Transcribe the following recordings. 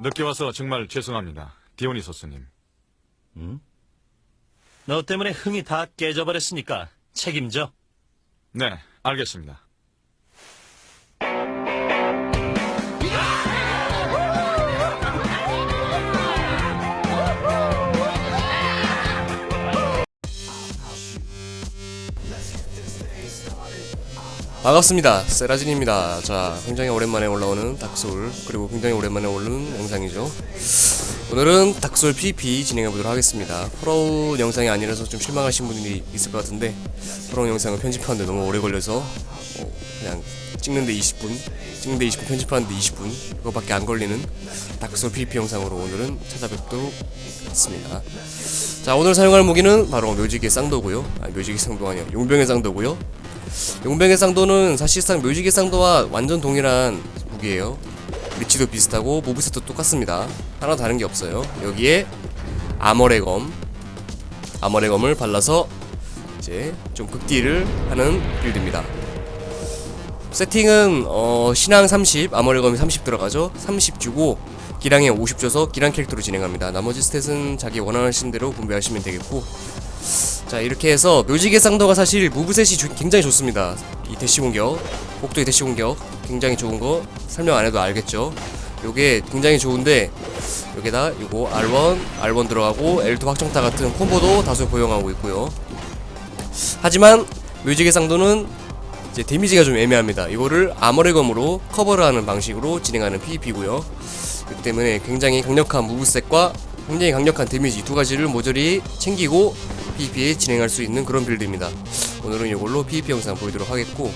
늦게 와서 정말 죄송합니다. 디오니소스님. 너 때문에 흥이 다 깨져버렸으니까 책임져. 네, 알겠습니다. 반갑습니다. 세라진입니다. 자, 굉장히 오랜만에 올라오는 닥솔 그리고 굉장히 오랜만에 올라오는 영상이죠. 오늘은 닥솔 PVP 진행해 보도록 하겠습니다. 프로운 영상이 아니라서 좀 실망하신 분들이 있을 것 같은데 프로운 영상을 편집하는데 너무 오래 걸려서 어, 그냥 찍는데 20분, 찍는데 20분, 편집하는데 20분 그거밖에 안 걸리는 닥솔 PVP 영상으로 오늘은 찾아뵙도록 하겠습니다. 자, 오늘 사용할 무기는 바로 묘지개 쌍도고요. 아, 묘지개 쌍도 아니요, 용병의 쌍도고요. 용병의 쌍도는 사실상 묘지개 쌍도와 완전 동일한 무기예요. 위치도 비슷하고 모브셋도 똑같습니다. 하나 다른 게 없어요. 여기에 아머레 검, 아머레 검을 발라서 이제 좀 극딜을 하는 빌드입니다. 세팅은 어, 신앙 30, 아머레 검이 30 들어가죠. 30 주고 기량에 50 줘서 기량 캐릭터로 진행합니다. 나머지 스탯은 자기 원하시는 대로 분배하시면 되겠고 자 이렇게 해서 묘지개 쌍도가 사실 무브셋이 주- 굉장히 좋습니다. 이 대시 공격 복도의 대시 공격 굉장히 좋은 거 설명 안 해도 알겠죠? 요게 굉장히 좋은데 여기다 요거 R1 R1 들어가고 L2 확정타 같은 콤보도 다수 보용하고 있고요. 하지만 묘지개 쌍도는 이제 데미지가 좀 애매합니다. 이거를 아머레검으로 커버를 하는 방식으로 진행하는 PVP고요. 그렇기 때문에 굉장히 강력한 무브셋과 굉장히 강력한 데미지 두 가지를 모조리 챙기고 PVP에 진행할 수 있는 그런 빌드입니다. 오늘은 이걸로 PVP 영상 보이도록 하겠고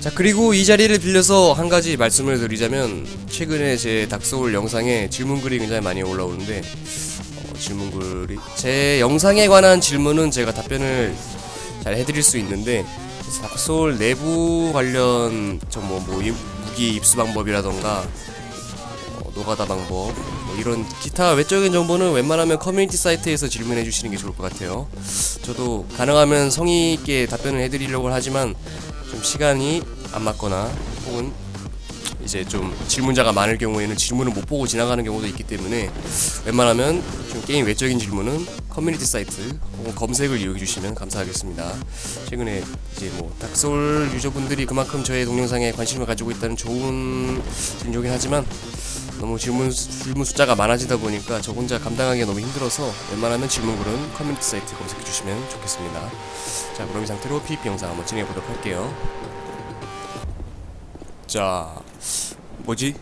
자 그리고 이 자리를 빌려서 한 가지 말씀을 드리자면 최근에 제 닥소울 영상에 질문글이 굉장히 많이 올라오는데 어, 질문글이 제 영상에 관한 질문은 제가 답변을 잘 해드릴 수 있는데 닥소울 내부 관련 정뭐 뭐 이- 무기 입수 방법이라던가 어, 노가다 방법 뭐 이런 기타 외적인 정보는 웬만하면 커뮤니티 사이트에서 질문해 주시는 게 좋을 것 같아요. 저도 가능하면 성의 있게 답변을 해드리려고 하지만 좀 시간이 안 맞거나 혹은 이제 좀 질문자가 많을 경우에는 질문을 못 보고 지나가는 경우도 있기 때문에 웬만하면 좀 게임 외적인 질문은 커뮤니티 사이트 혹은 검색을 이용해 주시면 감사하겠습니다. 최근에 이제 뭐 닥소울 유저분들이 그만큼 저의 동영상에 관심을 가지고 있다는 좋은 징조긴 하지만 너무 질문 질문 숫자가 많아지다 보니까 저 혼자 감당하기 너무 힘들어서 웬만하면 질문글은 커뮤니티 사이트 검색해 주시면 좋겠습니다. 자 그럼 이 상태로 PVP 영상 한번 진행해 보도록 할게요. 자 뭐지?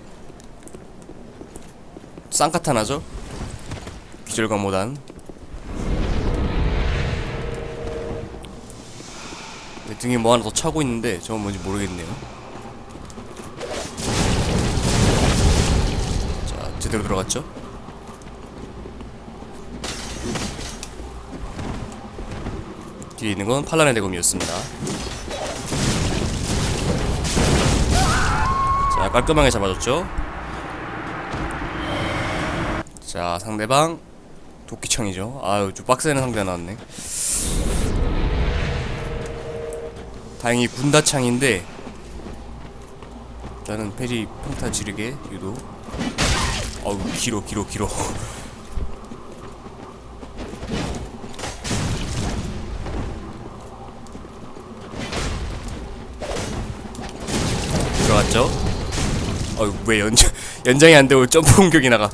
쌍카타나죠? 비절과 모단 내 등에 뭐 하나 더 차고 있는데 저건 뭔지 모르겠네요 제대로 들어갔죠? 뒤에 있는 건 팔란의 대검이었습니다. 자 깔끔하게 잡아줬죠? 자 상대방 도끼청이죠. 아유 좀 빡세는 상대가 나왔네. 다행히 군다창인데 나는 페리 평타 지르게 유도 어우 길어 길어 길어. 들어갔죠? 어휴 왜 연장 연장이 안 되고 점프 공격이 나가?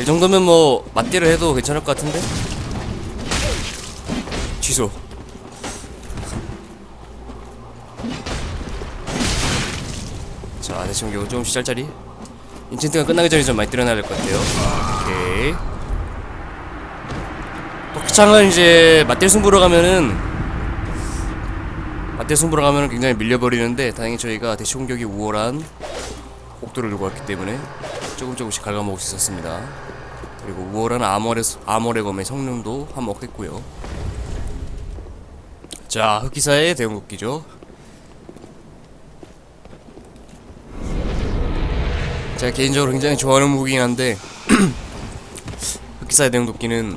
이 정도면 뭐 맞대를 해도 괜찮을 것 같은데? 취소. 자 대충 이거 좀 시잘짜리 인챈트가 끝나기 전에 좀 많이 때려놔야 될 것 같아요. 오케이. 독창은 이제 맞대 승부로 가면은 맞대 승부로 가면은 굉장히 밀려버리는데 다행히 저희가 대시 공격이 우월한 복도를 들고 왔기 때문에 조금 조금씩 갉아먹을 수 있었습니다. 그리고 우월한 아머레 아머레 검의 성능도 한몫했고요. 자 흑기사의 도끼죠 제가 개인적으로 굉장히 좋아하는 무기긴 한데 흑기사의 대형 도끼는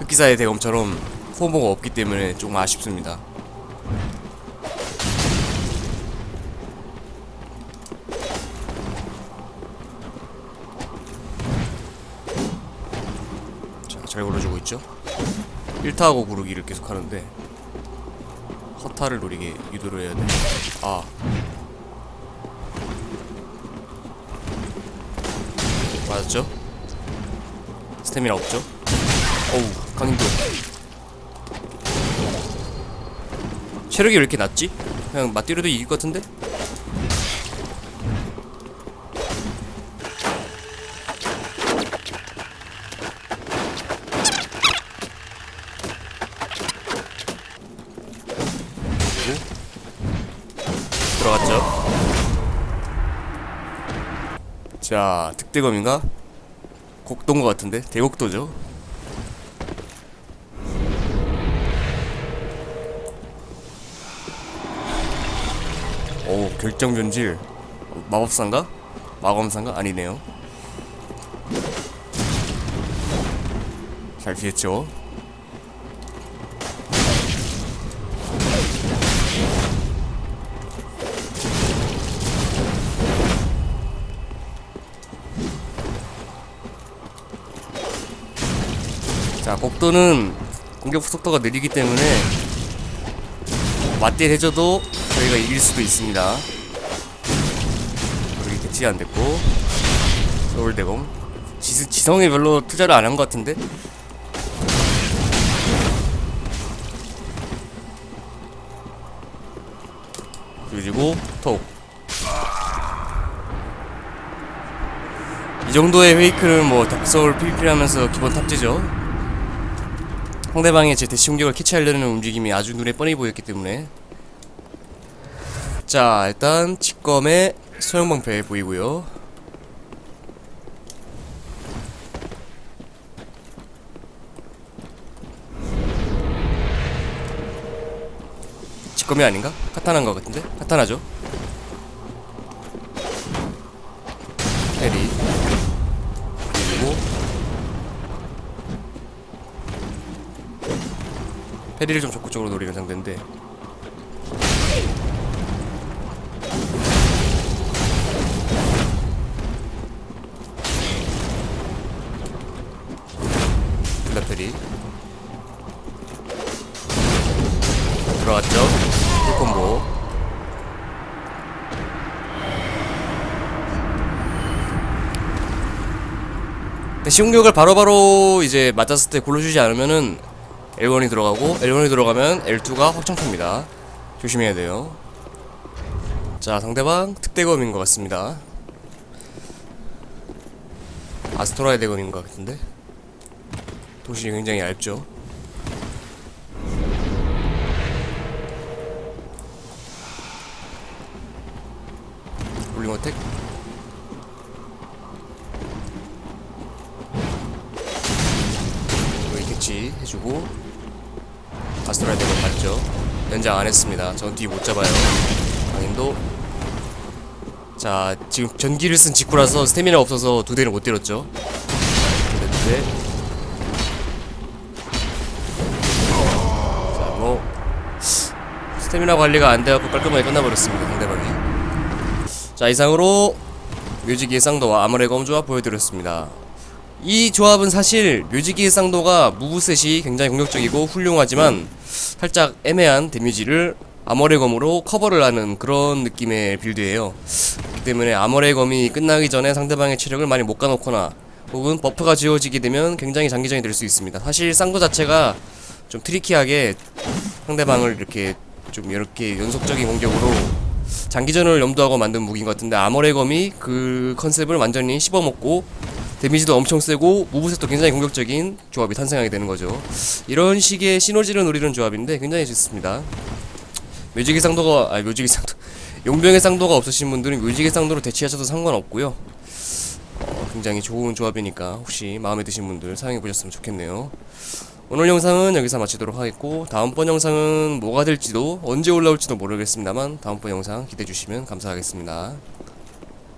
흑기사의 대검처럼 포모가 없기 때문에 조금 아쉽습니다 자, 잘 걸어주고 있죠? 1타하고 구르기를 계속하는데 허타를 노리게 유도를 해야 돼. 아 맞았죠? 스태미나 없죠? 어우, 강인도. 체력이 왜 이렇게 낮지? 그냥 맞디려도 이길 것 같은데? 자, 득대검인가? 곡도인 것 같은데? 대곡도죠? 오, 결정전질. 마법사인가? 마검사인가? 아니네요. 잘 피했죠? 자, 곡도는 공격 속도가 느리기 때문에 맞딜 해줘도 저희가 이길 수도 있습니다. 여기 대치 안 됐고 서울대공 지, 지성에 별로 투자를 안 한 것 같은데 그리고 톡. 이 정도의 페이크는 뭐 닥서울 PVP하면서 기본 탑재죠. 상대방의 제 대시 공격을 캐치하려는 움직임이 아주 눈에 뻔히 보였기 때문에 자 일단 직검의 소형방패 보이고요 직검이 아닌가? 카타나인 것 같은데? 카타나죠 페리를 좀 적극적으로 노리는 상대인데. 플라 페리. 들어갔죠? 풀콤보. 대시 공격을 바로바로 이제 맞았을 때 골라주지 않으면은 L1이 들어가고 L1이 들어가면 L2가 확정됩니다. 조심해야 돼요. 자 상대방 특대검인 것 같습니다. 아스토라의 대검인 것 같은데? 도시 굉장히 얇죠? 롤링 어택? 캐치 해주고 아스트라이드 맞죠? 연장 안 했습니다. 전 뒤 못 잡아요. 강인도. 자 지금 전기를 쓴 직구라서 스태미나 없어서 두 대를 못 때렸죠? 근데 두대. 자뭐 스태미나 관리가 안 돼갖고 깔끔하게 끝나버렸습니다 상대방이. 자 이상으로 뮤직의 쌍도와 아무레 검조합 보여드렸습니다. 이 조합은 사실 뮤직의 쌍도가 무브셋이 굉장히 공격적이고 훌륭하지만 살짝 애매한 데미지를 아머레검으로 커버를 하는 그런 느낌의 빌드예요. 그렇기 때문에 아머레검이 끝나기 전에 상대방의 체력을 많이 못 가놓거나 혹은 버프가 지워지게 되면 굉장히 장기전이 될 수 있습니다. 사실 쌍도 자체가 좀 트리키하게 상대방을 이렇게 좀 이렇게 연속적인 공격으로 장기전을 염두하고 만든 무기인 것 같은데 아머레검이 그 컨셉을 완전히 씹어먹고 데미지도 엄청 세고 무브셋도 굉장히 공격적인 조합이 탄생하게 되는 거죠. 이런 식의 시너지를 노리는 조합인데 굉장히 좋습니다. 묘지기 상도가 아니 묘지기 상도 용병의 상도가 없으신 분들은 묘지기 상도로 대치하셔도 상관없고요. 어, 굉장히 좋은 조합이니까 혹시 마음에 드신 분들 사용해 보셨으면 좋겠네요. 오늘 영상은 여기서 마치도록 하겠고 다음번 영상은 뭐가 될지도 언제 올라올지도 모르겠습니다만 다음번 영상 기대해 주시면 감사하겠습니다.